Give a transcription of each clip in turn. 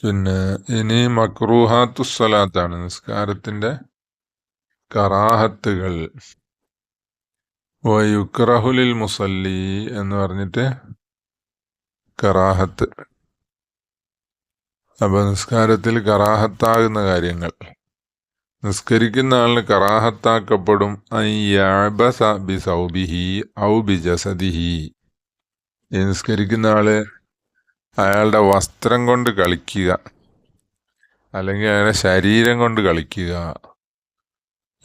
പിന്നെ ഇനി മക്രൂഹാത്തു സ്വലാത്താണ്. നിസ്കാരത്തിന്റെ കറാഹത്തുകൾ. യുക്രഹുലിൽ മുസല്ലി എന്ന് പറഞ്ഞിട്ട് കറാഹത്ത്. അപ്പൊ നിസ്കാരത്തിൽ കറാഹത്താകുന്ന കാര്യങ്ങൾ. നിസ്കരിക്കുന്ന ആളിന് കറാഹത്താക്കപ്പെടും. ഔ ബി ജസദിഹി ഈ നിസ്കരിക്കുന്ന ആൾ അയാളുടെ വസ്ത്രം കൊണ്ട് കളിക്കുക. അല്ലെങ്കിൽ അയാളുടെ ശരീരം കൊണ്ട് കളിക്കുക.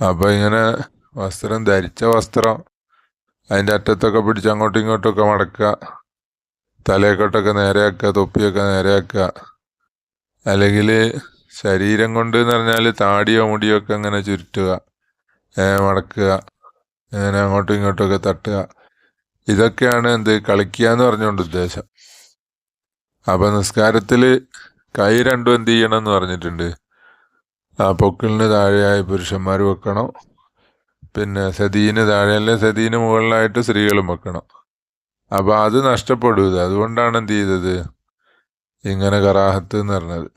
അപ്പോൾ ഇങ്ങനെ വസ്ത്രം ധരിച്ച വസ്ത്രം അതിന്റെ അറ്റത്തൊക്കെ പിടിച്ച് അങ്ങോട്ടും ഇങ്ങോട്ടും ഒക്കെ മടക്കുക. തലയെക്കൊട്ടൊക്കെ നേരെയാക്കുക തൊപ്പിയൊക്കെ നേരെയാക്കുക. അല്ലെങ്കിൽ ശരീരം കൊണ്ട് എന്ന് പറഞ്ഞാൽ താടിയോ മുടിയോ ഒക്കെ അങ്ങനെ ചുരുട്ടുക. മടക്കുക. അങ്ങനെ അങ്ങോട്ടും ഇങ്ങോട്ടും ഒക്കെ തട്ടുക. ഇതൊക്കെയാണ് എന്ത് കളിക്കുക എന്ന് പറഞ്ഞുകൊണ്ട് ഉദ്ദേശം. അപ്പൊ നിസ്കാരത്തിൽ കൈ രണ്ടും എന്ത് ചെയ്യണം എന്ന് പറഞ്ഞിട്ടുണ്ട്. ആ പൊക്കിളിന് താഴെയായി പുരുഷന്മാർ വെക്കണം. പിന്നെ സതീന് താഴെയല്ലേ സതീന് മുകളിലായിട്ട് സ്ത്രീകളും വെക്കണം. അപ്പൊ അത് നഷ്ടപ്പെടരുത് അതുകൊണ്ടാണ് എന്ത് ചെയ്തത്? ഇങ്ങനെ കറാഹത്ത് എന്ന് പറഞ്ഞത്.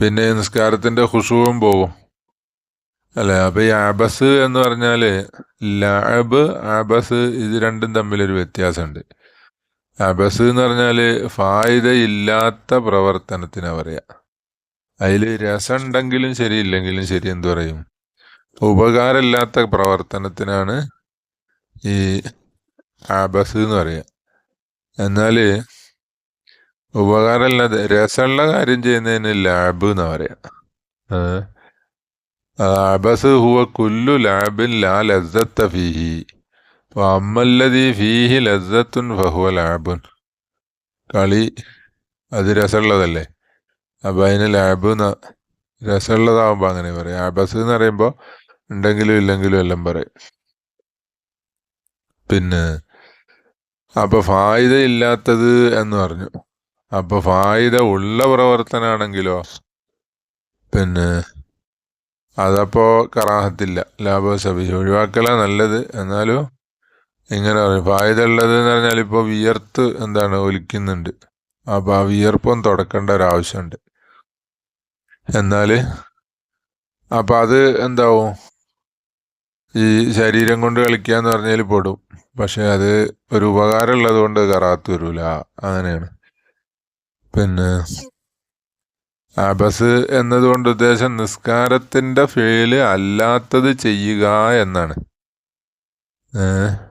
പിന്നെ നിസ്കാരത്തിന്റെ ഹുഷുവും പോകും. അല്ലെ? അപ്പൊ ഈ ആബസ് എന്ന് പറഞ്ഞാൽ ലാബ് ആബസ് ഇത് രണ്ടും തമ്മിലൊരു വ്യത്യാസമുണ്ട്. അബസ് എന്ന് പറഞ്ഞാൽ ഫായിദ ഇല്ലാത്ത പ്രവർത്തനത്തിനാ പറയാ. അതിൽ രസമുണ്ടെങ്കിലും ശരി ഇല്ലെങ്കിലും ശരി എന്തു പറയും? ഉപകാരമില്ലാത്ത പ്രവർത്തനത്തിനാണ് ഈ ആബസ് എന്ന് പറയുക എന്നാൽ ഉപകാരമില്ലാതെ രസമുള്ള കാര്യം ചെയ്യുന്നതിന് ലാബ് എന്ന് പറയാ. ഏഹ്? ആ, അബസ് ഹുവ കുല്ലു ലാബിൻ ലാ ലസ്സത്ത ഫീഹി. ഫീഹി ലസ്സത്തുൻ ഫഹുവ ലാബുൻ കളി അത് രസമുള്ളതല്ലേ? അപ്പൊ അതിന് ലാബ് രസമുള്ളതാകുമ്പോൾ അങ്ങനെ പറയും. ആബസ് എന്ന് പറയുമ്പോ ഉണ്ടെങ്കിലും ഇല്ലെങ്കിലും എല്ലാം പറയും. പിന്നെ അപ്പൊ ഫായിദ ഇല്ലാത്തത് എന്ന് പറഞ്ഞു. അപ്പൊ ഫായിദ ഉള്ള പ്രവർത്തനാണെങ്കിലോ പിന്നെ അതപ്പോ കറാഹത്തില്ല. ലാഭസഭി ഒഴിവാക്കല നല്ലത്. എന്നാലും ഇങ്ങനെ പറയും ഫായിദ ഉള്ളത് എന്ന് പറഞ്ഞാൽ ഇപ്പോൾ വിയർത്ത് എന്താണ് ഒലിക്കുന്നുണ്ട്. അപ്പം ആ വിയർപ്പം തുടക്കേണ്ട ഒരാവശ്യമുണ്ട്. എന്നാൽ അപ്പം അത് എന്താവും? ഈ ശരീരം കൊണ്ട് കളിക്കുക എന്ന് പറഞ്ഞാൽ പെടും. പക്ഷെ അത് ഒരു ഉപകാരം ഉള്ളത് കൊണ്ട് കറാത്ത് വരൂല. അങ്ങനെയാണ്. പിന്നെ അബസ് എന്നതുകൊണ്ട് ഉദ്ദേശം നിസ്കാരത്തിന്റെ ഫേൽ അല്ലാത്തത് ചെയ്യുക എന്നാണ്. ഏഹ്?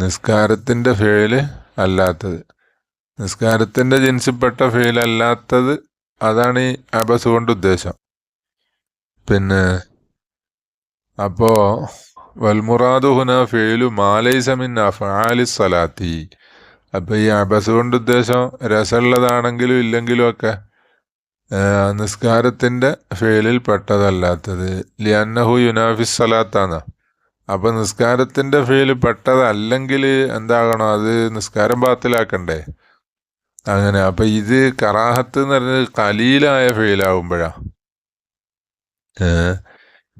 നിസ്കാരത്തിന്റെ ഫേൽ അല്ലാത്തത്. നിസ്കാരത്തിന്റെ ജിൻസിൽപ്പെട്ട ഫേലല്ലാത്തത് അതാണ് ഈ അബസ് കൊണ്ട് ഉദ്ദേശം. പിന്നെ അപ്പോ വൽമുറാദു ഹുന ഫേലു മാലൈസമിൻ അഫാലി സലാത്തി അപ്പൊ ഈ അബസ് കൊണ്ട് ഉദ്ദേശം രസമുള്ളതാണെങ്കിലും ഇല്ലെങ്കിലും ഒക്കെ നിസ്കാരത്തിന്റെ ഫേലിൽ പെട്ടതല്ലാത്തത് ലിയന്നഹു യുനാഫിസ് അപ്പൊ നിസ്കാരത്തിന്റെ ഫേൽ പെട്ടതല്ലെങ്കിൽ എന്താകണം? അത് നിസ്കാരം ബാത്തിലാക്കണ്ടേ? അങ്ങനെ. അപ്പൊ ഇത് കറാഹത്ത് എന്ന് പറഞ്ഞത് കലീലായ ഫെയിലാവുമ്പോഴാ ഏഹ്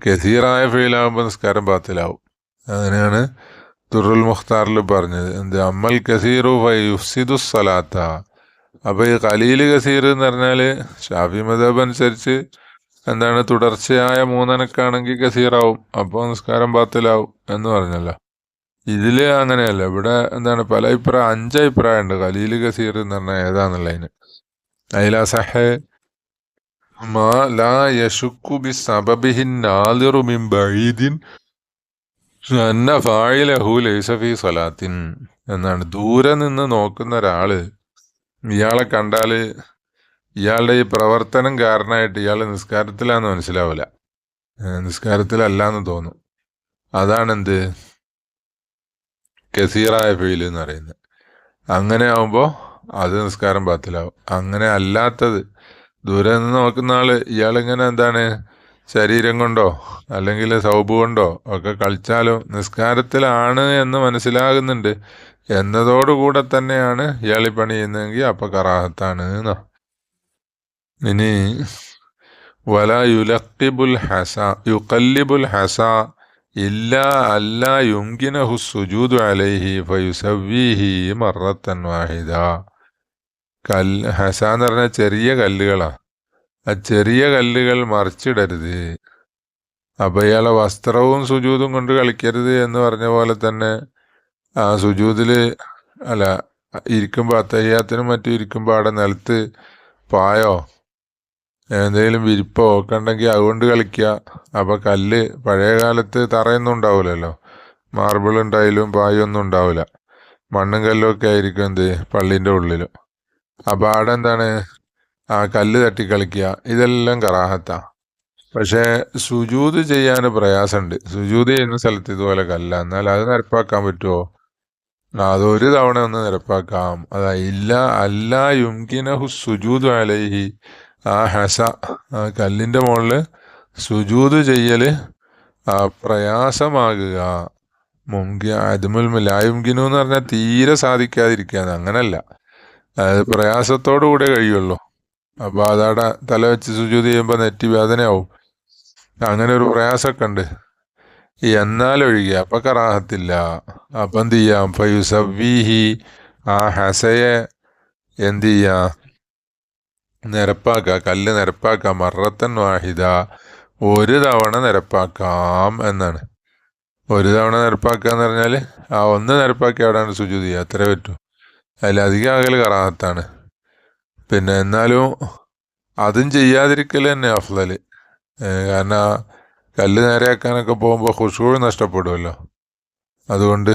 കസീറായ ഫെയിലാവുമ്പോൾ നിസ്കാരം ബാത്തിലാവും. അങ്ങനെയാണ് തുറുൽ മുഖ്താറിൽ പറഞ്ഞത്. എന്ത്? അമ്മൽ കസീറു ഫയുഫ്സിദു സലാത്ത ഈ കലീൽ കസീർ എന്ന് പറഞ്ഞാൽ ഷാഫി മദബ് അനുസരിച്ച് എന്താണ് തുടർച്ചയായ മൂന്നനക്കാണെങ്കിൽ കസീറാവും അപ്പോൾ നിസ്കാരം ബാത്തിലാവും എന്ന് പറഞ്ഞല്ലോ. ഇതിൽ അങ്ങനെയല്ല ഇവിടെ എന്താണ് പല അഭിപ്രായം അഞ്ച് അഭിപ്രായം ഉണ്ട് ഖലീൽ കസീർ എന്ന് പറഞ്ഞാൽ ഏതാന്നുള്ളതിന് അയില സഹ മാ ലാ യശുക്കു ബി സബബിഹിൻ മിൻ ബഈദിൻ അന്ന ഫായിലഹു ലൈസ ഫീ സ്വലാത്തിൻ. എന്നാണ് ദൂരെ നിന്ന് നോക്കുന്ന ഒരാൾ ഇയാളെ കണ്ടാൽ ഇയാളുടെ ഈ പ്രവർത്തനം കാരണമായിട്ട് ഇയാൾ നിസ്കാരത്തിലാന്ന് മനസ്സിലാവില്ല നിസ്കാരത്തിലല്ല നിസ്കാരത്തിലല്ലാന്ന് തോന്നും. അതാണെന്ത്? കസീറായ ഫീൽ എന്ന് പറയുന്നത് അങ്ങനെ ആവുമ്പോൾ അത് നിസ്കാരം പാത്തിലാവും അങ്ങനെ അല്ലാത്തത് ദൂരെ നിന്ന് നോക്കുന്ന ആൾ ഇയാളിങ്ങനെ എന്താണ്? ശരീരം കൊണ്ടോ അല്ലെങ്കിൽ സൗബ് കൊണ്ടോ ഒക്കെ കളിച്ചാലും നിസ്കാരത്തിലാണ് എന്ന് മനസ്സിലാകുന്നുണ്ട്. എന്നതോടുകൂടെ തന്നെയാണ് ഇയാളി പണി ചെയ്യുന്നതെങ്കിൽ അപ്പൊ കറാഹത്താണ് എന്നോ. ഇനി വല യുലക്കിബുൽ ഹസ യുക്കല്ലിബുൽ ഹസ ഇല്ല അല്ല യുങ്കിനഹു സുജൂദ് അലൈഹി ഫയുസവ്വീഹി മറത്തൻ വാഹിദ. കല്ല് ഹസ എന്ന് പറഞ്ഞാൽ ചെറിയ കല്ലുകളാ. ആ ചെറിയ കല്ലുകൾ മറിച്ചിടരുത്. അപ്പൊ ഇയാളെ വസ്ത്രവും സുജൂതും കൊണ്ട് കളിക്കരുത് എന്ന് പറഞ്ഞ പോലെ തന്നെ ആ സുജൂതിൽ അല്ല ഇരിക്കുമ്പോ അത്തയ്യാത്തിനും മറ്റും ഇരിക്കുമ്പോ അവിടെ നിലത്ത് പായോ എന്തെങ്കിലും വിരിപ്പോ ഒക്കെ ഉണ്ടെങ്കിൽ അതുകൊണ്ട് കളിക്കുക അപ്പൊ കല്ല് പഴയ കാലത്ത് തറയൊന്നും ഉണ്ടാവില്ലല്ലോ മാർബിൾ ഉണ്ടായാലും പായൊന്നും ഉണ്ടാവില്ല മണ്ണും കല്ലും ഒക്കെ ആയിരിക്കും എന്ത്? പള്ളിന്റെ ഉള്ളിലും. അപ്പൊ അവിടെ എന്താണ് ആ കല്ല് തട്ടി കളിക്കുക ഇതെല്ലാം കറാഹത്ത. പക്ഷേ സുജൂത് ചെയ്യാൻ പ്രയാസമുണ്ട് സുജൂത് ചെയ്യുന്ന സ്ഥലത്ത് ഇതുപോലെ കല്ല. എന്നാൽ അത് നിരപ്പാക്കാൻ പറ്റുമോ അതൊരു തവണ ഒന്ന് നിരപ്പാക്കാം. അതാ ഇല്ല അല്ല യുംകിനഹു സുജൂത് അലൈഹി ആ ഹസ ആ കല്ലിന്റെ മുകളിൽ സുജൂത് ചെയ്യൽ പ്രയാസമാകുക. മുങ്കി അതുമുൽ ലായുങ്കിനു എന്ന് പറഞ്ഞാൽ തീരെ സാധിക്കാതിരിക്കുകയാണ്. അങ്ങനല്ല. അത് പ്രയാസത്തോടു കൂടെ കഴിയുള്ളൂ. അപ്പോൾ അതവിടെ തല വെച്ച് സുജൂത് ചെയ്യുമ്പോൾ നെറ്റി വേദനയാവും. അങ്ങനെ ഒരു പ്രയാസമൊക്കെ ഉണ്ട് എന്നാലൊഴികെ. അപ്പം കറാഹത്തില്ല. അപ്പം എന്ത് ചെയ്യാം? ഫയുസവീഹി ആ ഹസയെ എന്ത് ചെയ്യാം? നിരപ്പാക്ക കല്ല് നിരപ്പാക്കാം മറത്തൻ വാഹിദ. ഒരു തവണ നിരപ്പാക്കാം എന്നാണ്. ഒരു തവണ നിരപ്പാക്കുക എന്ന് പറഞ്ഞാൽ ആ ഒന്ന് നിരപ്പാക്കി അവിടെയാണ് സുജൂത് അത്രേ പറ്റൂ. അതിലധികം അകൽ കറാത്താണ് പിന്നെ എന്നാലും അതും ചെയ്യാതിരിക്കൽ തന്നെ അഫ്ലൽ കാരണം കല്ല് നേരെയാക്കാനൊക്കെ പോകുമ്പോൾ ഖുഷൂഴ് നഷ്ടപ്പെടുമല്ലോ അതുകൊണ്ട്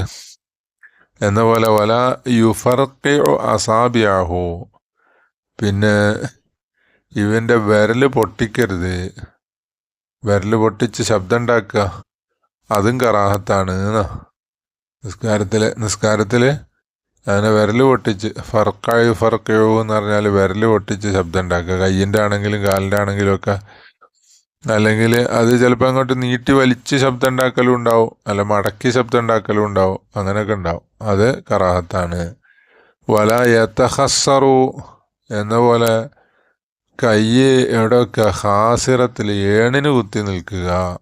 എന്ന പോലെ വല യുഫർക്കി അസാബിയാഹു. പിന്നെ ഇവന്റെ വിരൽ പൊട്ടിക്കരുത്. വിരൽ പൊട്ടിച്ച് ശബ്ദം ഉണ്ടാക്കുക അതും കറാഹത്താണ് എന്നാ നിസ്കാരത്തിൽ നിസ്കാരത്തിൽ അങ്ങനെ വിരൽ പൊട്ടിച്ച് ഫർക്കായു ഫർക്കയോ എന്ന് പറഞ്ഞാൽ വിരൽ പൊട്ടിച്ച് ശബ്ദം ഉണ്ടാക്കുക കയ്യിന്റെ ആണെങ്കിലും കാലിന്റെ ആണെങ്കിലും ഒക്കെ. അല്ലെങ്കിൽ അത് ചിലപ്പോൾ അങ്ങോട്ട് നീട്ടി വലിച്ച് ശബ്ദം ഉണ്ടാക്കലും ഉണ്ടാവും. അല്ല മടക്കി ശബ്ദം ഉണ്ടാക്കലും ഉണ്ടാവും. അങ്ങനെയൊക്കെ ഉണ്ടാവും. അത് കറാഹത്താണ്. വല യത്തഹസറു എന്ന പോലെ കൈ എവിടെയൊക്കെ ഹാസിറത്തിൽ ഏണിന് കുത്തി നിൽക്കുക.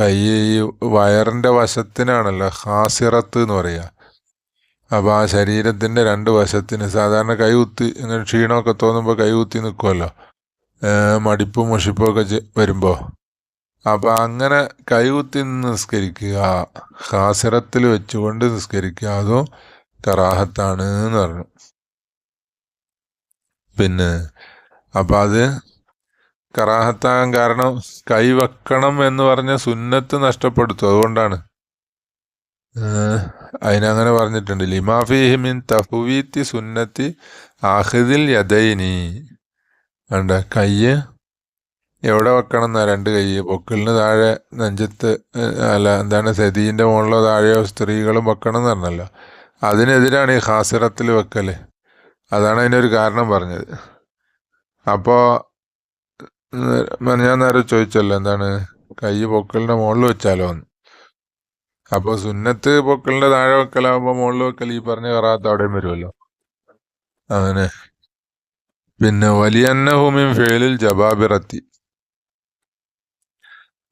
കയ്യെ ഈ വയറിന്റെ വശത്തിനാണല്ലോ ഹാസിറത്ത് എന്ന് പറയുക അപ്പോൾ ആ ശരീരത്തിന്റെ രണ്ട് വശത്തിന് സാധാരണ കൈ കുത്തി ഇങ്ങനെ ക്ഷീണമൊക്കെ തോന്നുമ്പോൾ കൈ കുത്തി നിൽക്കുമല്ലോ മടിപ്പും മുഷിപ്പും ഒക്കെ ചെ- വരുമ്പോ. അപ്പൊ അങ്ങനെ കൈ കുത്തി നിന്ന് നിസ്കരിക്കുക. ഹാസിറത്തിൽ വെച്ചുകൊണ്ട് നിസ്കരിക്കുക. അതും കറാഹത്താണ് എന്ന് പറഞ്ഞു. പിന്നെ അപ്പം അത് കറാഹത്താകാൻ കാരണം കൈ വെക്കണം എന്ന് പറഞ്ഞ സുന്നത്ത് നഷ്ടപ്പെടുത്തും. അതുകൊണ്ടാണ്. അതിനങ്ങനെ പറഞ്ഞിട്ടുണ്ട്. ലിമാഫിഹിമിൻ മിൻ തഹ്വീത്തി സുന്നത്തി ആഹിദിൽ യദൈനി. വേണ്ട കയ്യ് എവിടെ വെക്കണം എന്നാ രണ്ട് കൈ പൊക്കിളിന് താഴെ നെഞ്ചത്ത് അല്ല എന്താണ് സതീന്റെ മുകളിലോ താഴെയോ സ്ത്രീകളും വെക്കണം എന്ന് പറഞ്ഞല്ലോ. അതിനെതിരാണ് ഈ ഹാസിറത്തിൽ വെക്കൽ. അതാണ് അതിന്റെ ഒരു കാരണം പറഞ്ഞത്. അപ്പോൾ ഞാൻ നേരെ ചോദിച്ചല്ലോ എന്താണ്? കൈ പൊക്കലിന്റെ മുകളിൽ വെച്ചാലോ എന്ന്. അപ്പോൾ സുന്നത്ത് പൊക്കലിന്റെ താഴെ വെക്കലാകുമ്പോൾ മുകളിൽ വെക്കൽ ഈ പറഞ്ഞ കറാത്ത അവിടെയും വരുമല്ലോ. അങ്ങനെ. പിന്നെ വലിയന്നഹുമിൻ ഫേലിൽ ജബാബിറത്തി.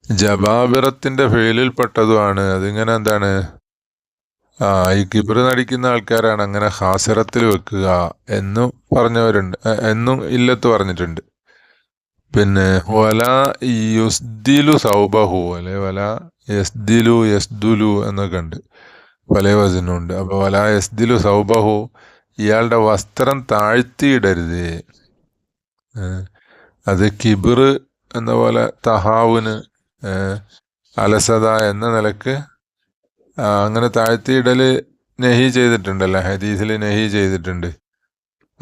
ജബാബിറത്തിന്റെ ഫേലിൽപ്പെട്ടതുമാണ് അതിങ്ങനെ എന്താണ്? ഈ കിബിറ് നടിക്കുന്ന ആൾക്കാരാണ് അങ്ങനെ ഹാസരത്തിൽ വെക്കുക എന്നും പറഞ്ഞവരുണ്ട്. എന്നും ഇല്ലത്ത് പറഞ്ഞിട്ടുണ്ട്. പിന്നെ വല യുസ്ദിലു സൗബഹു അല്ലെ? വല യസ്ദിലു യസ്ദുലു എന്നൊക്കെ ഉണ്ട്. പല വചനമുണ്ട് അപ്പൊ വല യസ്ദിലു സൗബഹു ഇയാളുടെ വസ്ത്രം താഴ്ത്തിയിടരുത്. അത് കിബിറ് എന്ന പോലെ തഹാവുന് അലസത എന്ന നിലയ്ക്ക് ആ, അങ്ങനെ താഴ്ത്തിയിടൽ നെഹി ചെയ്തിട്ടുണ്ടല്ലോ? ഹദീസിൽ നെഹി ചെയ്തിട്ടുണ്ട്.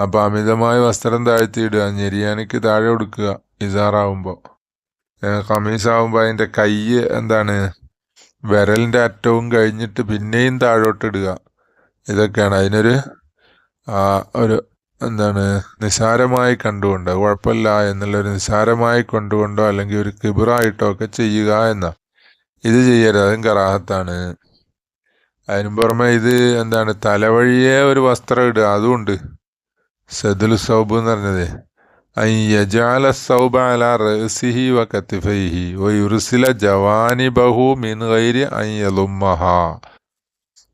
അപ്പോൾ അമിതമായ വസ്ത്രം താഴ്ത്തിയിടുക ഞെരിയാനിക്ക് താഴെ കൊടുക്കുക ഇസാറാവുമ്പോൾ കമീസാവുമ്പോൾ അതിന്റെ കൈ എന്താണ്? വിരലിന്റെ അറ്റവും കഴിഞ്ഞിട്ട് പിന്നെയും താഴോട്ടിടുക. ഇതൊക്കെയാണ്. അതിനൊരു ഒരു എന്താണ്? നിസാരമായി കണ്ടുകൊണ്ട് കുഴപ്പമില്ല എന്നുള്ളൊരു നിസാരമായി കൊണ്ടുകൊണ്ടോ അല്ലെങ്കിൽ ഒരു കിബിറായിട്ടോ ഒക്കെ ചെയ്യുക എന്ന. ഇത് ചെയ്യരുത്. അതും കറാഹത്താണ്. അതിനു പുറമെ ഇത് എന്താണ് തലവഴിയെ ഒരു വസ്ത്രം ഇടുക അതുമുണ്ട്. സദുൽ സൗബ് എന്ന് പറഞ്ഞത്. യജാല സൗബ അല റസിഹി വ കത്തിഫൈഹി വ ജവാനി ബഹു മിൻ അൻ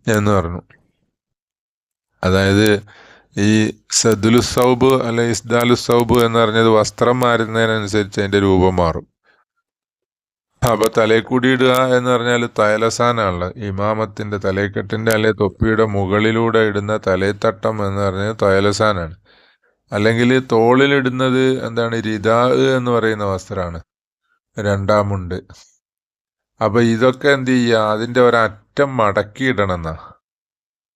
എന്ന് പറഞ്ഞു. അതായത് ഈ സദുലു സൗബ് അല്ലെ ഇസ്ദാലു സൗബ് എന്ന് പറഞ്ഞത് വസ്ത്രം മാറുന്നതിനനുസരിച്ച് അതിന്റെ രൂപം മാറും. അപ്പൊ തലേക്കൂടി ഇടുക എന്ന് പറഞ്ഞാൽ തലസാനാണല്ലോ ഇമാമത്തിന്റെ തലേക്കെട്ടിന്റെ അല്ലെ തൊപ്പിയുടെ മുകളിലൂടെ ഇടുന്ന തലേത്തട്ടം എന്ന് പറഞ്ഞാൽ തലസാനാണ് അല്ലെങ്കിൽ തോളിലിടുന്നത് എന്താണ്? രിതാ എന്ന് പറയുന്ന വസ്ത്രമാണ്. രണ്ടാമുണ്ട് അപ്പൊ ഇതൊക്കെ എന്ത് ചെയ്യുക? അതിന്റെ ഒരറ്റം മടക്കിയിടണം എന്നാ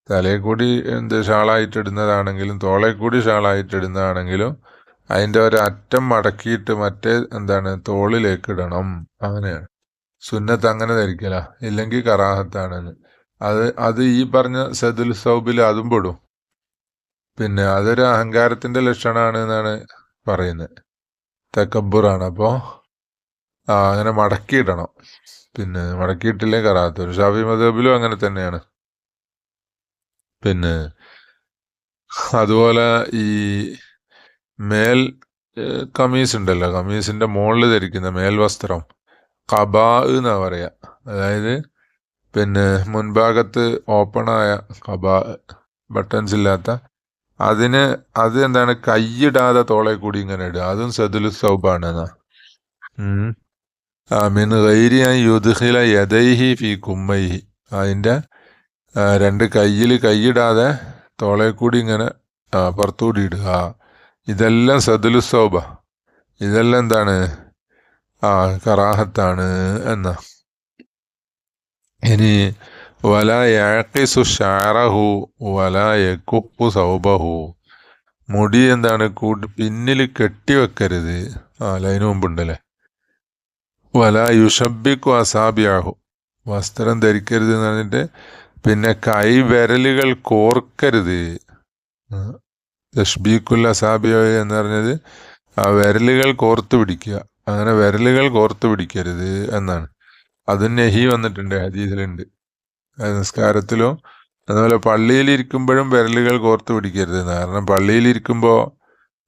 തലയിൽ കൂടി എന്ത് ഷാളായിട്ടിടുന്നതാണെങ്കിലും തോളെ കൂടി ഷാളായിട്ട് അതിന്റെ ഒരറ്റം മടക്കിയിട്ട് മറ്റേ എന്താണ് തോളിലേക്ക് ഇടണം. അങ്ങനെയാണ്. സുന്നത്ത് അങ്ങനെ ധരിക്കല. ഇല്ലെങ്കിൽ കറാഹത്താണെന്ന് അത് അത് ഈ പറഞ്ഞ സദുൽ സൗബിൽ അതും പെടും. പിന്നെ അതൊരു അഹങ്കാരത്തിന്റെ ലക്ഷണമാണ് എന്നാണ് പറയുന്നത്. തെക്കബുറാണ്. അപ്പോൾ ആ അങ്ങനെ മടക്കിയിടണം. പിന്നെ മടക്കിയിട്ടില്ലേ കറാത്തൊരു ഷാഫി മദബിലും അങ്ങനെ തന്നെയാണ്. പിന്നെ അതുപോലെ ഈ മേൽ കമീസ് ഉണ്ടല്ലോ കമീസിന്റെ മുകളിൽ ധരിക്കുന്ന മേൽവസ്ത്രം. കബാ എന്നാ പറയാ. അതായത് പിന്നെ മുൻഭാഗത്ത് ഓപ്പണായ കബാ ബട്ടൺസ് ഇല്ലാത്ത. അതിന് അത് എന്താണ്? കൈയിടാതെ തോളെ കൂടി ഇങ്ങനെ ഇടുക. അതും സദുലു സൗബാണ് എന്നാ. മിൻ യുദ്ഖില യദൈഹി ഫി കുമ്മൈഹി. അതിന്റെ ആ, രണ്ട് കയ്യിൽ കൈയിടാതെ തോളെ കൂടി ഇങ്ങനെ പുറത്തുകൂടി ഇടുക. ഇതെല്ലാം സദുലു സൗബ. ഇതെല്ലാം എന്താണ്? ആ കറാഹത്താണ് എന്ന. ഇനി വല യാക്കിസു ഷാറഹു വല യക്കുപ്പു സൗബഹു. മുടി എന്താണ്? കൂട്ടി പിന്നിൽ കെട്ടിവെക്കരുത് ആ ലൈന് മുമ്പുണ്ടല്ലേ? വല യുഷബിക്കു അസാബിയാഹു. വസ്ത്രം ധരിക്കരുത് എന്ന് പറഞ്ഞിട്ട് പിന്നെ കൈ വിരലുകൾ കോർക്കരുത്. തഷ്ബീക്കുൽ സാബിയോ എന്ന് പറഞ്ഞത് ആ വിരലുകൾ കോർത്ത് പിടിക്കുക. അങ്ങനെ വിരലുകൾ കോർത്ത് പിടിക്കരുത് എന്നാണ്. അതും നെഹി വന്നിട്ടുണ്ട് ഹദീസിലുണ്ട്. നിസ്കാരത്തിലും അതുപോലെ പള്ളിയിൽ ഇരിക്കുമ്പോഴും വിരലുകൾ കോർത്ത് പിടിക്കരുത് കാരണം പള്ളിയിൽ ഇരിക്കുമ്പോൾ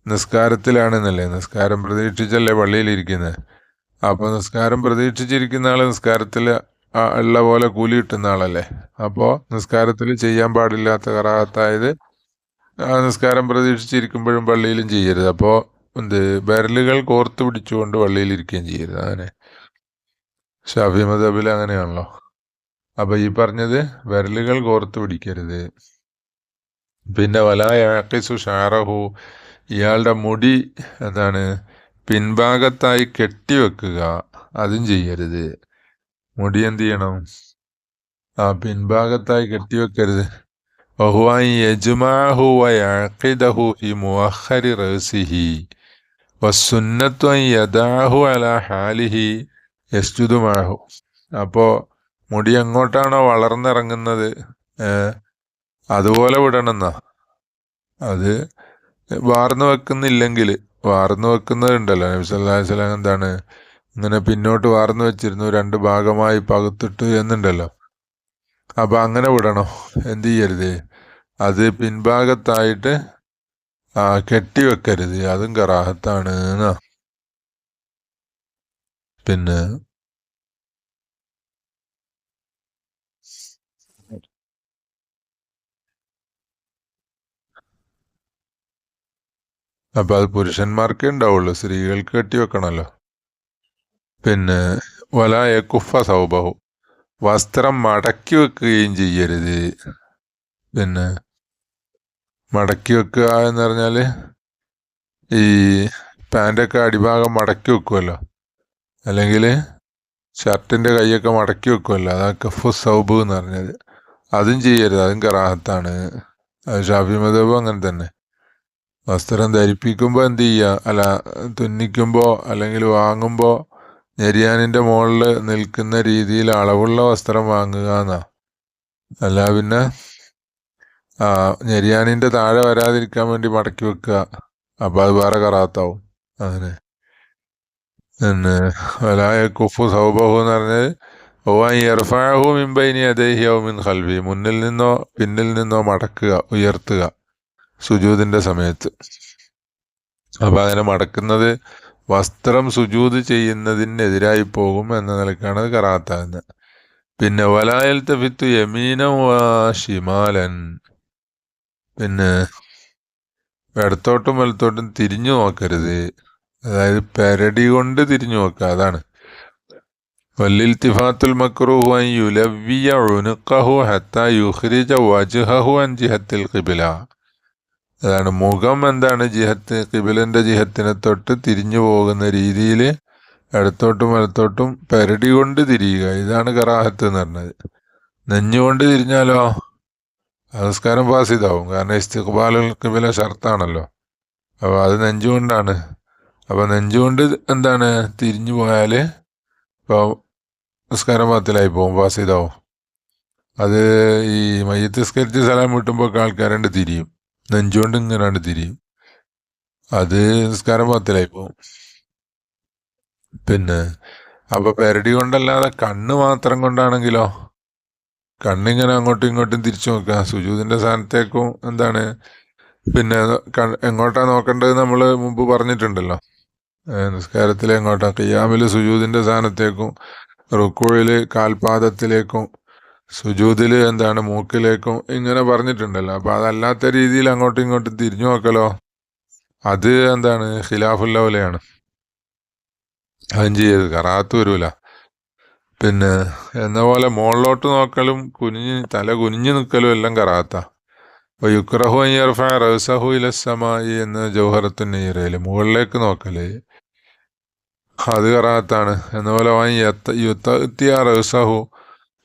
നിസ്കാരത്തിലാണെന്നല്ലേ നിസ്കാരം പ്രതീക്ഷിച്ചല്ലേ പള്ളിയിൽ ഇരിക്കുന്നത് അപ്പോൾ നിസ്കാരം പ്രതീക്ഷിച്ചിരിക്കുന്ന ആൾ നിസ്കാരത്തിൽ ഉള്ള പോലെ കൂലി കിട്ടുന്ന ആളല്ലേ? അപ്പോൾ നിസ്കാരത്തിൽ ചെയ്യാൻ പാടില്ലാത്ത കറാഹത്തായത് ആ നിസ്കാരം പ്രതീക്ഷിച്ചിരിക്കുമ്പോഴും പള്ളിയിലും ചെയ്യരുത്. അപ്പോൾ എന്ത് വിരലുകൾ കോർത്ത് പിടിച്ചുകൊണ്ട് പള്ളിയിൽ ഇരിക്കുകയും ചെയ്യരുത്. അങ്ങനെ. ഷാഫി മതബിൽ അങ്ങനെയാണല്ലോ. അപ്പോൾ ഈ പറഞ്ഞത് വിരലുകൾ കോർത്ത് പിടിക്കരുത്. പിന്നെ വലായു ഷാറഹു. ഇയാളുടെ മുടി എന്താണ്? പിൻഭാഗത്തായി കെട്ടിവെക്കുക അതും ചെയ്യരുത്. മുടി എന്ത് ചെയ്യണം? ആ പിൻഭാഗത്തായി കെട്ടിവെക്കരുത് വഹുവായി യജുമാഹു വയഖിദഹു ഫി മുഅഖരി റസിഹി വസുന്നത്തു അൻ യദാഹു അലാ ഹാലിഹി യസ്ജുദു മാഹു അപ്പോ മുടി എങ്ങോട്ടാണോ വളർന്നിറങ്ങുന്നത് അതുപോലെ വിടണമെന്നാ. അത് വാർന്നു വെക്കുന്നില്ലെങ്കിൽ വാർന്നു വെക്കുന്നതുണ്ടല്ലോ നബി സല്ലല്ലാഹു അലൈഹി വസല്ലം എന്താണ് ഇങ്ങനെ പിന്നോട്ട് വാർന്നു വെച്ചിരുന്നു രണ്ട് ഭാഗമായി പകുത്തിട്ട് എന്നുണ്ടല്ലോ. അപ്പൊ അങ്ങനെ വിടണോ എന്ത് ചെയ്യരുത്? അത് പിൻഭാഗത്തായിട്ട് കെട്ടിവെക്കരുത്. അതും കറാഹത്താണ് എന്നാ പിന്നെ അപ്പൊ അത് പുരുഷന്മാർക്കേ ഉണ്ടാവുള്ളൂ. സ്ത്രീകൾക്ക് കെട്ടിവെക്കണമല്ലോ പിന്നെ വലായ കുഫ സൗബഹു. വസ്ത്രം മടക്കി വെക്കുകയും ചെയ്യരുത്. പിന്നെ മടക്കി വെക്കുക എന്ന് പറഞ്ഞാൽ ഈ പാന്റൊക്കെ അടിഭാഗം മടക്കി വെക്കുമല്ലോ അല്ലെങ്കിൽ ഷർട്ടിന്റെ കൈയൊക്കെ മടക്കി വെക്കുമല്ലോ അതാ കഫു സൗബ് എന്ന് പറഞ്ഞത്. അതും ചെയ്യരുത്. അതും കറാഹത്താണ്. ഷാഫി മദബ് അങ്ങനെ തന്നെ. വസ്ത്രം ധരിപ്പിക്കുമ്പോൾ എന്ത് ചെയ്യുക അല്ല തുന്നിക്കുമ്പോൾ അല്ലെങ്കിൽ വാങ്ങുമ്പോൾ ഞെരിയാനിന്റെ മുകളിൽ നിൽക്കുന്ന രീതിയിൽ അളവുള്ള വസ്ത്രം വാങ്ങുക എന്നാ. അല്ല പിന്നെ ആ ഞെരിയാനിന്റെ താഴെ വരാതിരിക്കാൻ വേണ്ടി മടക്കി വെക്കുക. അപ്പൊ അത് വേറെ കറാത്താവും. അങ്ങനെ. പിന്നെ വലായ കുഫു സൗബഹു എന്ന് പറഞ്ഞത് ഇർഫാഹു മിമ്പൈനി അദ്ദേഹിയോ മിൻ ഖൽബി. മുന്നിൽ നിന്നോ പിന്നിൽ നിന്നോ മടക്കുക ഉയർത്തുക സുജൂദിന്റെ സമയത്ത്. അപ്പൊ അങ്ങനെ മടക്കുന്നത് വസ്ത്രം സുജൂത് ചെയ്യുന്നതിനെതിരായി പോകും എന്ന നിലക്കാണ് കറാത്താകുന്നത് പിന്നെ വലായൽ തഫിത്തു യമീനം ഷിമാലൻ. പിന്നെ ഇടത്തോട്ടും വലത്തോട്ടും തിരിഞ്ഞു നോക്കരുത്. അതായത് പെരടി കൊണ്ട് തിരിഞ്ഞു നോക്കുക അതാണ്. വല്ലിൽത്തിഫാത്തുൽ മക്രൂഹു അൻ യുലവ്വിയ ഉനുഖഹു ഹത്ത യുഹ്രിജ വജ്ഹഹു അൻ ജിഹത്തിൽ കിബില അതാണ് മുഖം എന്താണ് ജിഹത്ത് കിബിലിന്റെ ജിഹത്തിനെ തൊട്ട് തിരിഞ്ഞു പോകുന്ന രീതിയിൽ ഇടത്തോട്ടും വലത്തോട്ടും പെരടി കൊണ്ട് തിരിയുക. ഇതാണ് കറാഹത്ത് എന്ന് പറഞ്ഞത്. നെഞ്ഞുകൊണ്ട് തിരിഞ്ഞാലോ? നമസ്കാരം ചെയ്താവും കാരണം ഇസ്തിഖ്ബാലുൽ കിബില ഷർത്താണല്ലോ. അപ്പോൾ അത് നെഞ്ചുകൊണ്ടാണ്. അപ്പോൾ നെഞ്ചുകൊണ്ട് എന്താണ്? തിരിഞ്ഞു പോയാൽ ഇപ്പോൾ നിസ്കാരം പാത്തിലായി പോകും പാസിതാവും. അത് ഈ മയ്യത്ത് സ്കരിച്ച് സ്ഥലം വിട്ടുമ്പോൾ ആൾക്കാരുണ്ട് തിരിയും. നെഞ്ചുകൊണ്ട് ഇങ്ങനെയാണ് തിരിയും. അത് നിസ്കാരം പാത്തിലായി പോകും. പിന്നെ അപ്പോൾ പെരടി കൊണ്ടല്ലാതെ കണ്ണ് മാത്രം കൊണ്ടാണെങ്കിലോ? കണ്ണിങ്ങനെ അങ്ങോട്ടും ഇങ്ങോട്ടും തിരിച്ചു നോക്കുക. സുജൂതിന്റെ സ്ഥാനത്തേക്കും എന്താണ്? പിന്നെ എങ്ങോട്ടാണ് എങ്ങോട്ടാ നോക്കേണ്ടത് നമ്മൾ മുമ്പ് പറഞ്ഞിട്ടുണ്ടല്ലോ. നിസ്കാരത്തിൽ എങ്ങോട്ടാ? കയ്യാമിൽ സുജൂതിന്റെ സ്ഥാനത്തേക്കും റുക്കോയിൽ കാൽപാദത്തിലേക്കും സുജൂതിൽ എന്താണ് മൂക്കിലേക്കും ഇങ്ങനെ പറഞ്ഞിട്ടുണ്ടല്ലോ. അപ്പൊ അതല്ലാത്ത രീതിയിൽ അങ്ങോട്ടും ഇങ്ങോട്ടും തിരിഞ്ഞു നോക്കലോ? അത് എന്താണ്? ഖിലാഫുല്ലവലയാണ് അതും ചെയ്യരുത്. കറാത്ത് വരൂല. പിന്നെ എന്ന പോലെ മുകളിലോട്ട് നോക്കലും കുനിഞ്ഞ് തല കുനിഞ്ഞു നിൽക്കലും എല്ലാം കറാത്ത. അപ്പൊ യുക്രഹു അയ്യർഫ റസഹു ഇലസമായി എന്ന് ജൗഹറത്തു നെയ്യറയിൽ മുകളിലേക്ക് നോക്കൽ. അത് കറാത്താണ്. എന്ന പോലെ യത്ത റസഹു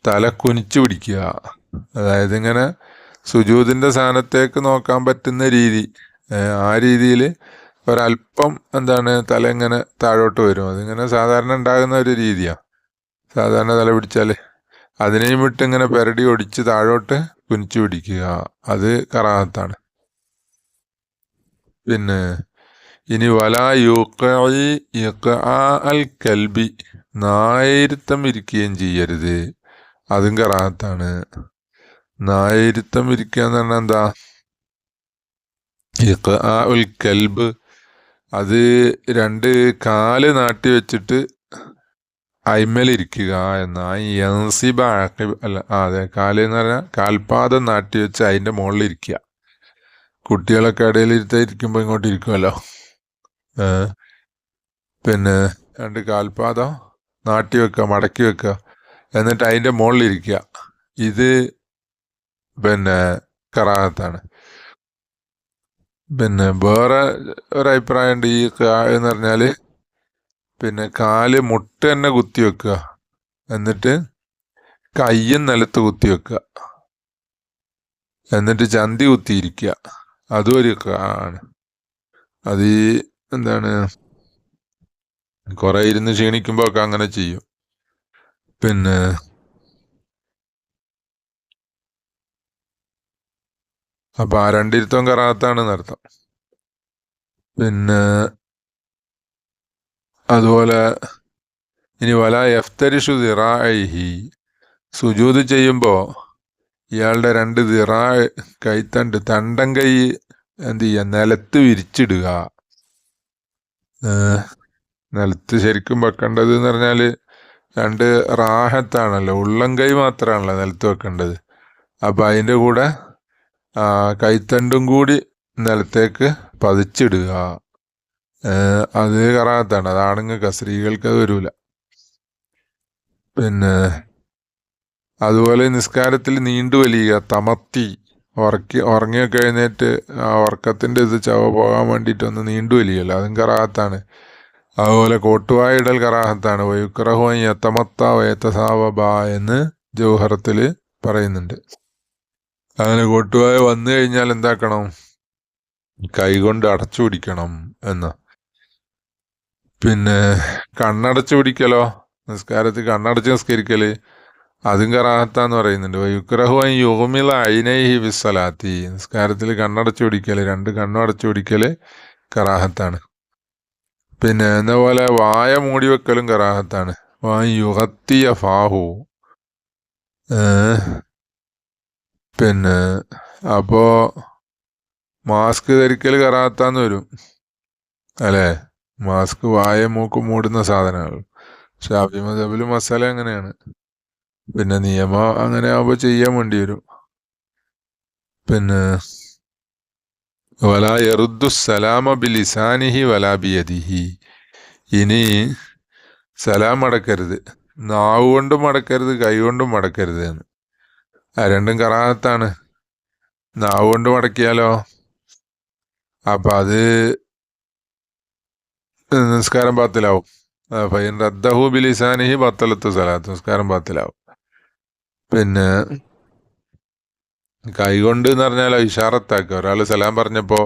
തല കുനിച്ചു പിടിക്കുക. അതായത് ഇങ്ങനെ സുജൂതിന്റെ സ്ഥാനത്തേക്ക് നോക്കാൻ പറ്റുന്ന രീതി. ആ രീതിയിൽ ഒരല്പം എന്താണ് തല ഇങ്ങനെ താഴോട്ട് വരും. അതിങ്ങനെ സാധാരണ ഉണ്ടാകുന്ന ഒരു രീതിയാണ് സാധാരണ തല പിടിച്ചാൽ അതിനെയും വിട്ട് ഇങ്ങനെ പെരടി ഒടിച്ച് താഴോട്ട് കുനിച്ചു പിടിക്കുക. അത് കറാഹത്താണ്. പിന്നെ ഇനി വല അൽ കൽബി. നായരുത്തം ഇരിക്കുകയും ചെയ്യരുത്. അതും കറാഹത്താണ്. നായരുത്തം ഇരിക്കുക എന്ന് പറഞ്ഞാൽ എന്താ? ഉൽ കൽബ്. അത് രണ്ട് കാൽ നാട്ടി വെച്ചിട്ട് അയിമലിരിക്കുക എന്ന യൻസിബ ആഖിബ് അല്ല അതെ കാൽ എന്ന് പറഞ്ഞാൽ കാൽപാദം നാട്ടി വെച്ച് അതിന്റെ മുകളിൽ ഇരിക്കുക കുട്ടികളൊക്കെ ഇടയിൽ ഇരുത്തായിരിക്കുമ്പോൾ ഇങ്ങോട്ട് ഇരിക്കുമല്ലോ പിന്നെ രണ്ട് കാൽപാദം നാട്ടി വെക്കുക മടക്കി വെക്കുക എന്നിട്ട് അതിന്റെ മുകളിൽ ഇരിക്കുക ഇത് പിന്നെ കറാഹത്താണ്. പിന്നെ വേറെ ഒരഭിപ്രായമുണ്ട് ഈ എന്ന് പറഞ്ഞാൽ പിന്നെ കാൽ മുട്ട തന്നെ കുത്തി വെക്കുക. എന്നിട്ട് കയ്യും നിലത്ത് കുത്തി വെക്കുക. എന്നിട്ട് ചന്തി കുത്തിയിരിക്കുക. അതും ഒരു ആണ് അത് ഈ എന്താണ്? കുറെ ഇരുന്ന് ക്ഷീണിക്കുമ്പോ ഒക്കെ അങ്ങനെ ചെയ്യും. പിന്നെ അപ്പൊ ആ രണ്ടിരുത്തം കറാത്താണ് എന്നർത്ഥം പിന്നെ അതുപോലെ ഇനി വല എഫ്തരിഷു ദിറാഹി സുജൂത് ചെയ്യുമ്പോൾ ഇയാളുടെ രണ്ട് ദിറാ കൈത്തണ്ട് തണ്ടം കൈ എന്ത് ചെയ്യുക നിലത്ത് വിരിച്ചിടുക. നിലത്ത് ശരിക്കും വെക്കേണ്ടത് എന്ന് പറഞ്ഞാൽ രണ്ട് റാഹത്താണല്ലോ. ഉള്ളം കൈ മാത്രമാണല്ലോ നിലത്ത് വെക്കേണ്ടത്. അപ്പം അതിന്റെ കൂടെ കൈത്തണ്ടും കൂടി നിലത്തേക്ക് പതിച്ചിടുക. അത് കറാത്താണ്. അത് ആണുങ്ങൾക്ക് സ്ത്രീകൾക്ക് അത് വരൂല. പിന്നെ അതുപോലെ നിസ്കാരത്തിൽ നീണ്ടു വലിയുക തമത്തി ഉറക്കി ഉറങ്ങിയൊക്കെ കഴിഞ്ഞിട്ട് ആ ഉറക്കത്തിന്റെ ഇത് ചവ പോകാൻ വേണ്ടിയിട്ട് ഒന്ന് നീണ്ടു വലിയല്ലോ അതും കറാഹത്താണ് അതുപോലെ കോട്ടുവായിടൽ കറാഹത്താണ്. വയുക്രഹോൻ യത്തമത്ത വയത്തസാവബ എന്ന് ജൗഹറത്തിൽ പറയുന്നുണ്ട്. അങ്ങനെ കോട്ടുവായ വന്നു കഴിഞ്ഞാൽ എന്താക്കണം? കൈകൊണ്ട് അടച്ചു പിടിക്കണം എന്ന്. പിന്നെ കണ്ണടച്ചു പിടിക്കലോ? നിസ്കാരത്തിൽ കണ്ണടച്ച് നിസ്കരിക്കൽ? അതും കറാഹത്താന്ന് പറയുന്നുണ്ട്. യുക്രഹു യുഹമില ഐനൈഹി വിസ്സലാത്തി നിസ്കാരത്തിൽ കണ്ണടച്ചു പിടിക്കൽ രണ്ട് കണ്ണും അടച്ചു പിടിക്കൽ കറാഹത്താണ്. പിന്നെ എന്നപോലെ വായ മൂടി വെക്കലും കറാഹത്താണ്. യുഹത്തിയ ഫാഹു. പിന്നെ അപ്പോ മാസ്ക് ധരിക്കൽ കറാത്താന്ന് വരും. അല്ലേ? മാസ്ക് വായ മൂക്ക് മൂടുന്ന സാധനങ്ങൾ. ഷാഫി അഭിമതബിൽ മസാല അങ്ങനെയാണ്. പിന്നെ നിയമം അങ്ങനെ ആവുമ്പോൾ ചെയ്യാൻ വേണ്ടി വരും. പിന്നെ വല എറുദ്ദു സലാമ ബിലിസാനിഹി വലാ ബിയദിഹി. ഇനി സലാം അടക്കരുത് നാവ് കൊണ്ടും മടക്കരുത് കൈ കൊണ്ടും മടക്കരുത് എന്ന്. ആ രണ്ടും കറാത്താണ് നാവ് കൊണ്ട് മടക്കിയാലോ? അപ്പൊ അത് നിസ്കാരം പാത്തിലാവും ഫൈൻ റദ്ദഹു ബിലിസാനിഹി ബത്തലത്തു സലാത്ത്. നിസ്കാരം പാത്തിലാവും പിന്നെ കൈ കൊണ്ട് എന്ന് പറഞ്ഞാൽ ഇഷാറത്താക്കുക. ഒരാൾ സലാം പറഞ്ഞപ്പോൾ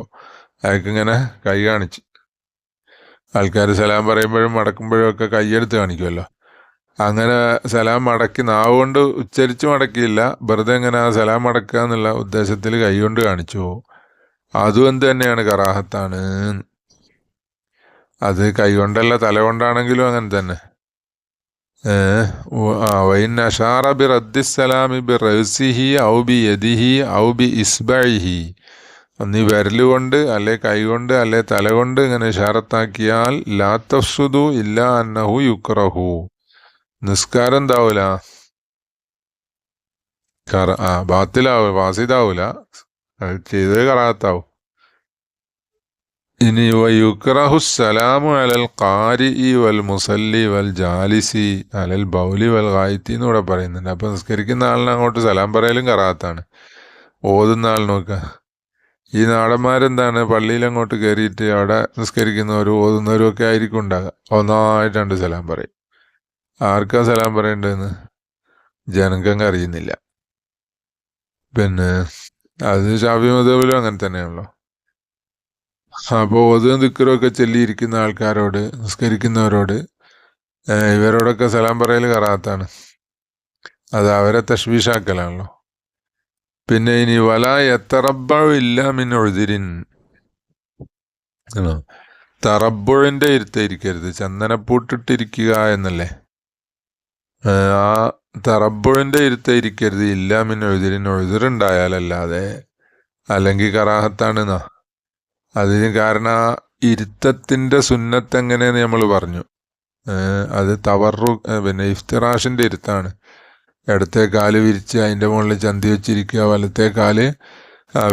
അയാൾക്കിങ്ങനെ കൈ കാണിച്ച്. ആൾക്കാർ സലാം പറയുമ്പോഴും മടക്കുമ്പോഴും ഒക്കെ കൈയെടുത്ത് കാണിക്കുമല്ലോ അങ്ങനെ സലാം മടക്കി നാവ് കൊണ്ട് ഉച്ചരിച്ച് മടക്കിയില്ല. വെറുതെ ഇങ്ങനെ ആ സലാം മടക്കുക എന്നുള്ള ഉദ്ദേശത്തിൽ കൈ കൊണ്ട് കാണിച്ചു. അതും എന്ത് തന്നെയാണ് കറാഹത്താണ്. അത് കൈ കൊണ്ടല്ല തല കൊണ്ടാണെങ്കിലും അങ്ങനെ തന്നെ. ഉ- ആ ബി റദ്ദിസ്സലാമി ബി ഔ ബി യദിഹി ഔ ബി ഇസ്ബൈഹി ഒന്നീ വിരൽ കൊണ്ട് അല്ലെ കൈകൊണ്ട് അല്ലെ തല കൊണ്ട് ഇങ്ങനെ ഇഷാറത്താക്കിയാൽ ലാ തഫ്സുദു ഇല്ല അന്നഹു യുക്രഹു നിസ്കാരം എന്താവൂല കറ ആ ബാത്തിലാവൂല വാസിതാവൂല ചെയ്തത് കറാത്താവും. ഇനി യുക്റഹു സലാമു അലൽ ഖാരി വൽ മുസല്ലി വൽ ജാലിസി അലൽ ബൗലി വൽ ഗായത്തി എന്ന് ഇവിടെ പറയുന്നുണ്ട്. അപ്പം നിസ്കരിക്കുന്ന ആളിനെ അങ്ങോട്ട് സലാം പറയലും കറാത്താണ്. ഓതുന്ന ആൾ നോക്കുക ഈ നാടന്മാരെന്താണ്? പള്ളിയിൽ അങ്ങോട്ട് കയറിയിട്ട് അവിടെ നിസ്കരിക്കുന്നവരും ഓതുന്നവരും ഒക്കെ ആയിരിക്കും ഉണ്ടാകുക ഒന്നായിട്ട് രണ്ട് സലാം പറയും. ആർക്കാ സലാം പറയേണ്ടതെന്ന്? ജനങ്ങൾക്ക് അറിയുന്നില്ല. പിന്നെ അത് ഷാഫി മതബിലും അങ്ങനെ തന്നെയാണല്ലോ. അപ്പോൾ ഓതും ദിക്കറും ഒക്കെ ചൊല്ലിയിരിക്കുന്ന ആൾക്കാരോട് നിസ്കരിക്കുന്നവരോട് ഇവരോടൊക്കെ സലാം പറയൽ കറാത്താണ്. അത് അവരെ തഷ്വീഷാക്കലാണല്ലോ പിന്നെ ഇനി വല മിൻ ഒഴുതിരിൻ തറബുഴിന്റെ ഇരുത്തായിരിക്കരുത്. ചന്ദനപ്പൂട്ടിട്ടിരിക്കുക എന്നല്ലേ? ആ തറബുഴിന്റെ ഇരുത്തായിരിക്കരുത്. ഇല്ല മിൻ ഒഴുതിരുണ്ടായാലല്ലാതെ അല്ലെങ്കിൽ കറാഹത്താണെന്നാ? അതിന് കാരണം ഇരുത്തത്തിന്റെ സുന്നത്ത് എങ്ങനെയെന്ന് നമ്മൾ പറഞ്ഞു. അത് തവറു പിന്നെ ഇഫ്തിറാഷിന്റെ ഇരുത്താണ്. ഇടത്തെ കാൽ വിരിച്ച് അതിന്റെ മുകളിൽ ചന്തി വെച്ചിരിക്കുക വലത്തെ കാൽ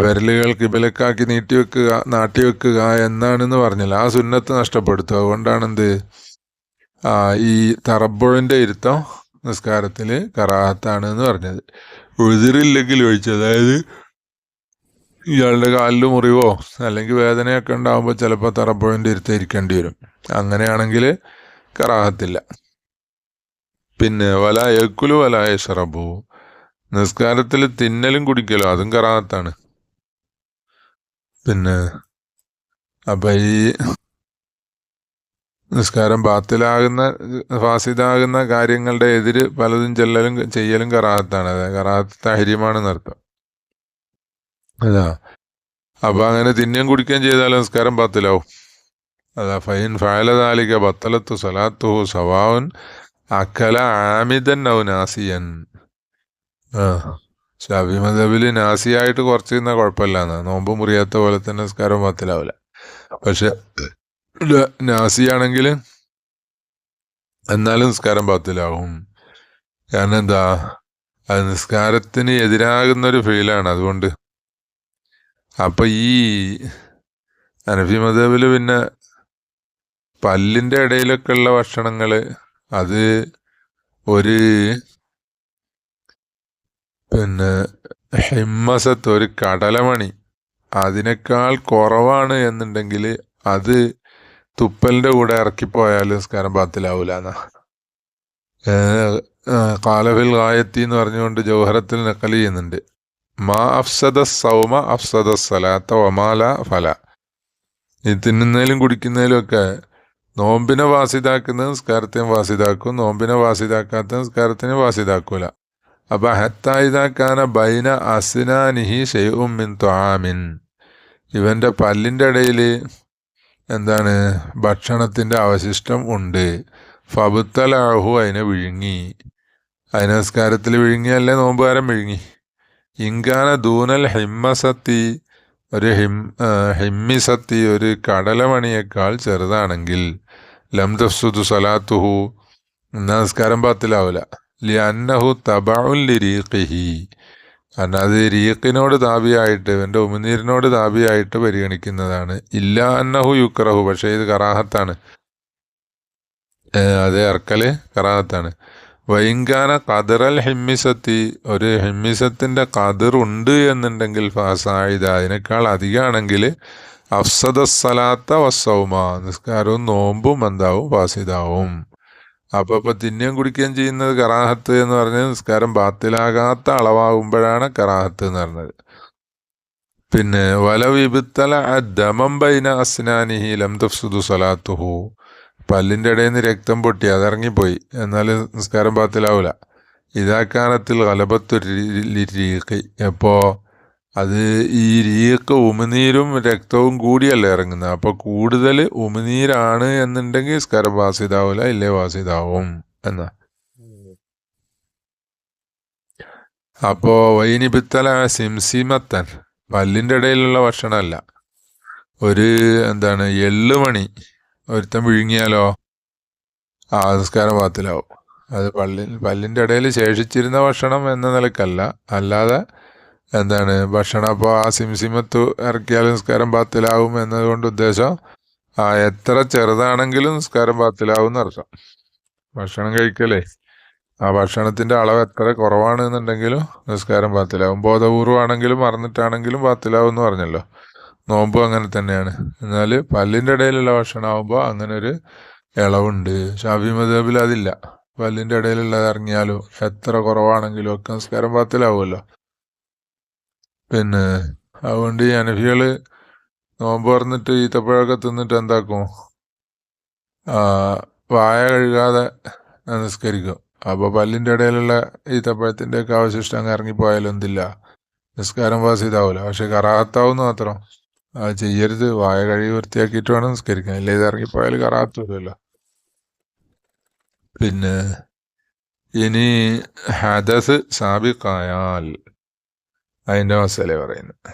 വിരലുകൾ കിബലക്കാക്കി നീട്ടി വെക്കുക നാട്ടി വെക്കുക എന്നാണെന്ന് പറഞ്ഞില്ല. ആ സുന്നത്ത് നഷ്ടപ്പെടുത്തുക അതുകൊണ്ടാണ് എന്ത് ആ ഈ തറബുഴിന്റെ ഇരുത്തം നിസ്കാരത്തിൽ കറാഹത്താണ് എന്ന് പറഞ്ഞത്. ഉതിരില്ലെങ്കിൽ ഒഴിച്ച് അതായത് ഇയാളുടെ കാലിൽ മുറിവോ അല്ലെങ്കിൽ വേദനയൊക്കെ ഉണ്ടാകുമ്പോൾ ചിലപ്പോൾ തറപ്പുഴന്റെ ഇരുത്ത് ഇരിക്കേണ്ടി വരും. അങ്ങനെയാണെങ്കിൽ കറാഹത്തില്ല. പിന്നെ വല എക്കുലു വല ഷറബു നിസ്കാരത്തിൽ തിന്നലും കുടിക്കലും അതും കറാഹത്താണ്. പിന്നെ അപ്പൊ ഈ നിസ്കാരം ബാത്തിലാകുന്ന ഫാസിദാകുന്ന കാര്യങ്ങളുടെ എതിര് പലതും ചെല്ലലും ചെയ്യലും കറാഹത്താണ്. അതായത് കറാഹത്ത് തഹര്യമാണെന്ന് അർത്ഥം അതാ. അപ്പൊ അങ്ങനെ തിന്നുകയും കുടിക്കുകയും ചെയ്താൽ നിസ്കാരം പത്തിലാവും. അതാ ഫൈൻ ഫയലതാലിക ബത്തലത്തു സലാത്തു സവാവുൻ അക്കല ആമിതൻ ഔ നാസിയൻ. ആ ശബിമതബിൽ നാസിയായിട്ട് കുറച്ച് നിന്നാൽ കുഴപ്പമില്ല എന്നാ നോമ്പ് മുറിയാത്ത പോലെ തന്നെ നിസ്കാരം പത്തിലാവില്ല പക്ഷെ നാസിയാണെങ്കിൽ എന്നാലും നിസ്കാരം പത്തിലാവും. കാരണം എന്താ? അത് നിസ്കാരത്തിന് എതിരാകുന്ന ഒരു ഫീലാണ്. അതുകൊണ്ട് അപ്പൊ ഈ അനഫി മതബിൽ പിന്നെ പല്ലിന്റെ ഇടയിലൊക്കെ ഉള്ള ഭക്ഷണങ്ങൾ അത് ഒരു പിന്നെ ഹിമ്മസത്ത് ഒരു കടലമണി അതിനേക്കാൾ കുറവാണ് എന്നുണ്ടെങ്കിൽ അത് തുപ്പലിന്റെ കൂടെ ഇറക്കിപ്പോയാലും നിസ്കാരം പാത്തിലാവൂല എന്നാ കാലഫിൽ ഗായത്തി എന്ന് പറഞ്ഞുകൊണ്ട് ജൗഹറത്തിൽ നക്കൽ ചെയ്യുന്നുണ്ട്. മാ അഫ്സദ സൗമ അഫ്സദ സലാത്ത ഒമാല ഫല. ഈ തിന്നുന്നതിലും കുടിക്കുന്നതിലും ഒക്കെ നോമ്പിനെ വാസിതാക്കുന്ന നിസ്കാരത്തെയും വാസിതാക്കും നോമ്പിനെ വാസിതാക്കാത്ത നിസ്കാരത്തിനെ വാസിതാക്കൂല. അപ്പൊ ഹത്തായിതാക്കാന ബൈന അസിനാനിഹി ഷെയ്ഉം മിൻ ത്വാമിൻ. ഇവന്റെ പല്ലിന്റെ ഇടയിൽ എന്താണ്? ഭക്ഷണത്തിന്റെ അവശിഷ്ടം ഉണ്ട്. ഫബുത്തലാഹു അതിനെ വിഴുങ്ങി. അതിനസ്കാരത്തിൽ നിസ്കാരത്തിൽ വിഴുങ്ങിയല്ലേ നോമ്പുകാരൻ വിഴുങ്ങി? ഇങ്കാന ദൂനൽ ഹിമ്മസത്തി ഒരു ഹിം ഹിമ്മിസത്തി ഒരു കടലമണിയേക്കാൾ ചെറുതാണെങ്കിൽ ലം സലാത്തുഹു നമസ്കാരം പാത്തിലാവില്ല ലി അന്നഹു തബാഉല്ലി ലിരീഖിഹി. കാരണം അത് റീഖിനോട് താപിയായിട്ട് എന്റെ ഉമിനീരിനോട് താപിയായിട്ട് പരിഗണിക്കുന്നതാണ്. ഇല്ല അന്നഹു യുക്രഹു പക്ഷേ ഇത് കറാഹത്താണ്. അതെ ഇറക്കൽ കറാഹത്താണ്. വൈങ്കാന കതിറൽ ഹിമ്മിസത്തി ഒരു ഹിമ്മിസത്തിന്റെ കതിറുണ്ട് എന്നുണ്ടെങ്കിൽ ഫാസായിദ. അതിനേക്കാൾ അധികമാണെങ്കിൽ അഫ്സദസ്സലാത്ത വസ്സവുമ നിസ്കാരവും നോമ്പും എന്താവും? ഫാസിദാവും. അപ്പോൾ ഇപ്പോൾ തിന്നുകയും കുടിക്കുകയും ചെയ്യുന്നത് കറാഹത്ത് എന്ന് പറഞ്ഞാൽ നിസ്കാരം ബാത്തിലാകാത്ത അളവാകുമ്പോഴാണ് കറാഹത്ത് എന്ന് പറഞ്ഞത്. പിന്നെ വല വിബുത്തല ദമം ബൈന അസ്നാനിഹി ലം സലാത്തുഹു. പല്ലിന്റെ ഇടയിൽ നിന്ന് രക്തം പൊട്ടി അതിറങ്ങിപ്പോയി. എന്നാൽ നിസ്കാരം പാത്തിലാവില്ല ഇതാക്കാനത്തിൽ കലപത്തു രീക്ക്. എപ്പോൾ അത് ഈ രീക്ക് ഉമിനീരും രക്തവും കൂടിയല്ലേ ഇറങ്ങുന്നത്. അപ്പോൾ കൂടുതൽ ഉമിനീരാണ് എന്നുണ്ടെങ്കിൽ നിസ്കാരം വാസിതാവില്ല ഇല്ലേ വാസിതാവും എന്നാ. അപ്പോൾ വൈനിപിത്തല സിംസിമത്തൻ. പല്ലിന്റെ ഇടയിലുള്ള ഭക്ഷണമല്ല. ഒരു എന്താണ് എള്ളുമണി ഒരുത്തൻ വിഴുങ്ങിയാലോ? ആ നിസ്കാരം പാത്തിലാവും അത് പള്ളി പല്ലിന്റെ ഇടയിൽ ശേഷിച്ചിരുന്ന ഭക്ഷണം എന്ന നിലക്കല്ല. അല്ലാതെ എന്താണ് ഭക്ഷണം അപ്പോൾ ആ സിംസിമത്ത് ഇറക്കിയാൽ നിസ്കാരം പാത്തിലാവും എന്നതുകൊണ്ട് ഉദ്ദേശം ആ എത്ര ചെറുതാണെങ്കിലും നിസ്കാരം പാത്തിലാവും എന്നർത്ഥം ഭക്ഷണം കഴിക്കലേ. ആ ഭക്ഷണത്തിന്റെ അളവ് എത്ര കുറവാണെന്നുണ്ടെങ്കിലും നിസ്കാരം പാത്തിലാവും ബോധപൂർവമാണെങ്കിലും മറന്നിട്ടാണെങ്കിലും പാത്തിലാവും എന്ന് പറഞ്ഞല്ലോ. നോമ്പും അങ്ങനെ തന്നെയാണ്. എന്നാൽ പല്ലിന്റെ ഇടയിലുള്ള ഭക്ഷണമാകുമ്പോൾ അങ്ങനെ ഒരു ഇളവുണ്ട്. ഷാഫി മദബിൽ അതില്ല. പല്ലിന്റെ ഇടയിലുള്ളത് ഇറങ്ങിയാലും എത്ര കുറവാണെങ്കിലും ഒക്കെ നമസ്കാരം പാത്തിലാവുമല്ലോ. പിന്നെ അതുകൊണ്ട് ഈ അനഫികൾ നോമ്പ് പറഞ്ഞിട്ട് ഈത്തപ്പഴമൊക്കെ തിന്നിട്ട് എന്താക്കും? വായ കഴുകാതെ നിസ്കരിക്കും. അപ്പോൾ പല്ലിന്റെ ഇടയിലുള്ള ഈത്തപ്പഴത്തിന്റെയൊക്കെ അവശിഷ്ടം ഇറങ്ങിപ്പോയാലും എന്തില്ല? നിസ്കാരം പാസ് ചെയ്താവൂല പക്ഷെ കറാത്താവുന്ന മാത്രം. അത് ചെയ്യരുത്. വായ കഴുകി വൃത്തിയാക്കിയിട്ട് വേണം നിസ്കരിക്കാൻ. ഇല്ലേ ഇത് ഇറങ്ങിപ്പോയാൽ കറാത്ത് വരുമല്ലോ പിന്നെ ഇനി ഹദസ് സാബിക്കായാൽ അതിന്റെ മസാല പറയുന്നത്.